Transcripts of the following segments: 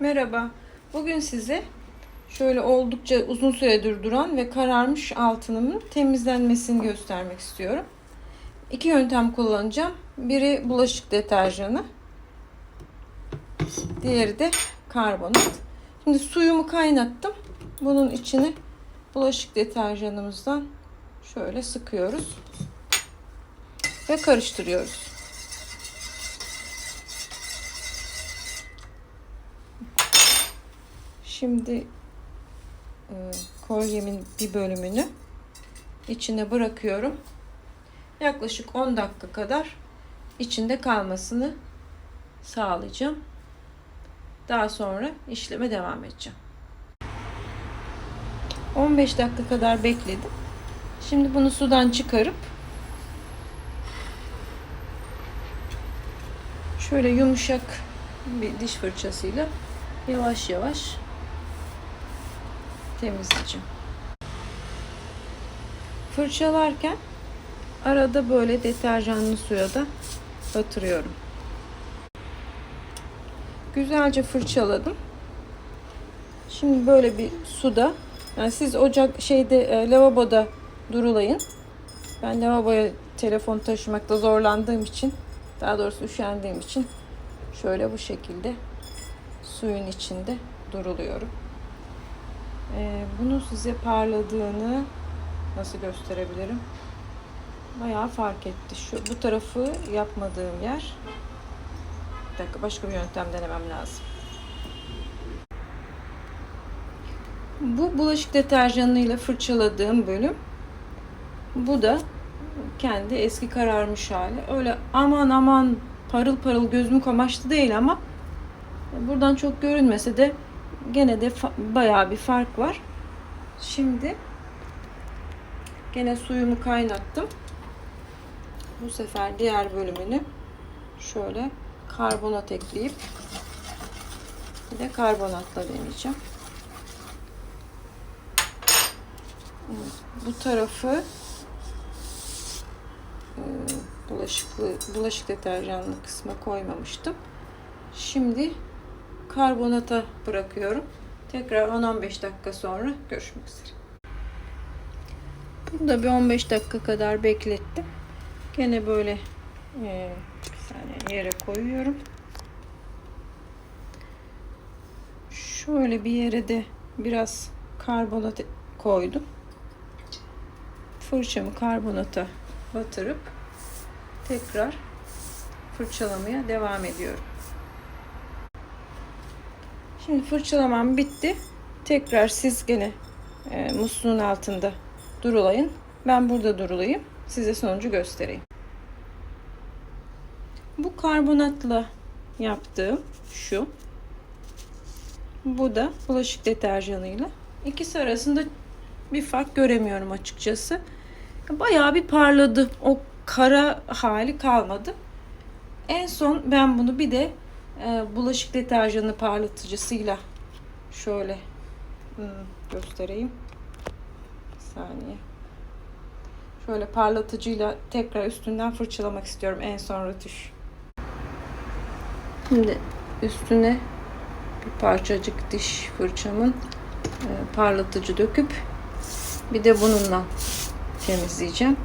Merhaba. Bugün size şöyle oldukça uzun süredir duran ve kararmış altınımın temizlenmesini göstermek istiyorum. İki yöntem kullanacağım. Biri bulaşık deterjanı. Diğeri de karbonat. Şimdi suyumu kaynattım. Bunun içine bulaşık deterjanımızdan şöyle sıkıyoruz. Ve karıştırıyoruz. Şimdi e, kolyemin bir bölümünü içine bırakıyorum. Yaklaşık 10 dakika kadar içinde kalmasını sağlayacağım. Daha sonra işleme devam edeceğim. 15 dakika kadar bekledim. Şimdi bunu sudan çıkarıp şöyle yumuşak bir diş fırçasıyla yavaş yavaş temizleyeceğim. Fırçalarken arada böyle deterjanlı suya da batırıyorum. Güzelce fırçaladım. Şimdi böyle bir suda yani siz ocak şeyde e, lavaboda durulayın. Ben lavaboya telefon taşımakta zorlandığım için daha doğrusu üşendiğim için şöyle bu şekilde suyun içinde duruluyorum. Ee, bunu size parladığını nasıl gösterebilirim? Bayağı fark etti. Şu bu tarafı yapmadığım yer. Bir dakika başka bir yöntem denemem lazım. Bu bulaşık deterjanıyla fırçaladığım bölüm. Bu da kendi eski kararmış hali. Öyle aman aman parıl parıl gözümü kamaştı değil ama buradan çok görünmese de gene de bayağı bir fark var. Şimdi gene suyumu kaynattım. Bu sefer diğer bölümünü şöyle karbonat ekleyip bir de karbonatla deneyeceğim. Bu tarafı e, bulaşıklı bulaşık deterjanlı kısma koymamıştım. Şimdi karbonata bırakıyorum. Tekrar 10-15 dakika sonra görüşmek üzere. Bunu da bir 15 dakika kadar beklettim. Gene böyle e, bir saniye yere koyuyorum. Şöyle bir yere de biraz karbonat koydum. Fırçamı karbonata batırıp tekrar fırçalamaya devam ediyorum. Şimdi fırçalamam bitti. Tekrar siz gene e, musluğun altında durulayın. Ben burada durulayım. Size sonucu göstereyim. Bu karbonatla yaptığım şu. Bu da bulaşık deterjanıyla. İkisi arasında bir fark göremiyorum açıkçası. Bayağı bir parladı. O kara hali kalmadı. En son ben bunu bir de e, bulaşık deterjanı parlatıcısıyla şöyle hmm, göstereyim. Bir saniye. Şöyle parlatıcıyla tekrar üstünden fırçalamak istiyorum en son rötuş. Şimdi üstüne bir parçacık diş fırçamın e, parlatıcı döküp bir de bununla temizleyeceğim.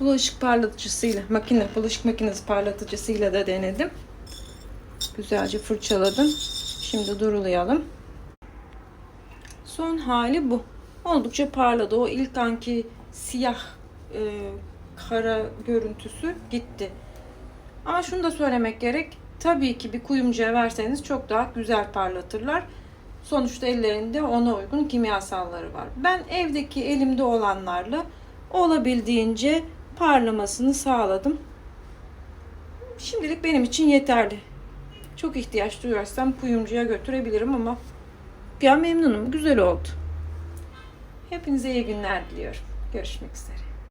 Bulaşık parlatıcısıyla, makine, bulaşık makinesi parlatıcısıyla da denedim. Güzelce fırçaladım. Şimdi durulayalım. Son hali bu. Oldukça parladı. O ilk anki siyah e, kara görüntüsü gitti. Ama şunu da söylemek gerek. Tabii ki bir kuyumcuya verseniz çok daha güzel parlatırlar. Sonuçta ellerinde ona uygun kimyasalları var. Ben evdeki elimde olanlarla olabildiğince parlamasını sağladım. Şimdilik benim için yeterli. Çok ihtiyaç duyarsam kuyumcuya götürebilirim ama ya memnunum. Güzel oldu. Hepinize iyi günler diliyorum. Görüşmek üzere.